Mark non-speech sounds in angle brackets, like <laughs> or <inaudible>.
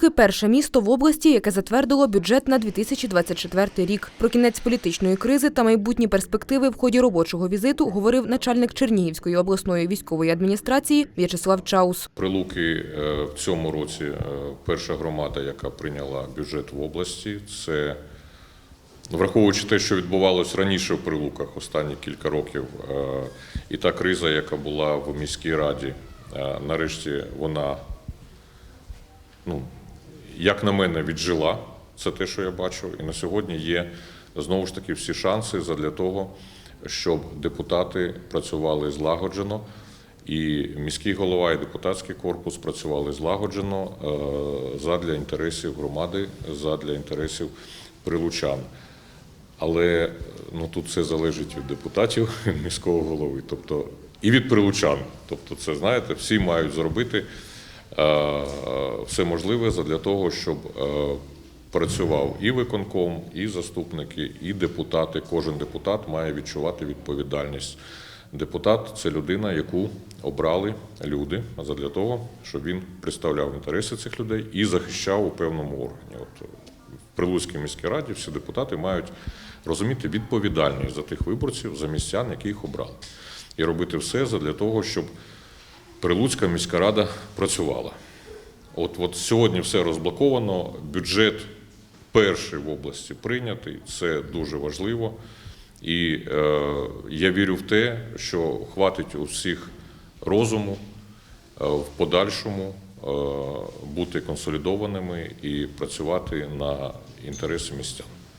Прилуки перше місто в області, яке затвердило бюджет на 2024 рік. Про кінець політичної кризи та майбутні перспективи в ході робочого візиту говорив начальник Чернігівської обласної військової адміністрації В'ячеслав Чаус. Прилуки е, в цьому році е, перша громада, яка прийняла бюджет в області. Це враховуючи те, що відбувалось раніше в Прилуках останні кілька років, е, і та криза, яка була в міській раді, нарешті вона, ну, як на мене, віджила. Це те, що я бачу. І на сьогодні є знову ж таки всі шанси для того, щоб депутати працювали злагоджено. І міський голова, і депутатський корпус працювали злагоджено е, задля інтересів громади, задля інтересів прилучан. Але ну тут все залежить від депутатів, від <laughs> міського голови, тобто і від прилучан. Тобто, це знаєте, всі мають зробити все можливе для того, щоб е, працював і виконком, і заступники, і депутати. Кожен депутат має відчувати відповідальність. Депутат це людина, яку обрали люди для того, щоб він представляв інтереси цих людей і захищав у певному органі. От в Прилуцькій міській раді всі депутати мають розуміти відповідальність за тих виборців, за містян, які їх обрали, і робити все для того, щоб Прилуцька міська рада працювала. От, от сьогодні все розблоковано, бюджет перший в області прийнятий, це дуже важливо. І е, я вірю в те, що хватить у всіх розуму е, в подальшому е, бути консолідованими і працювати на інтереси містян.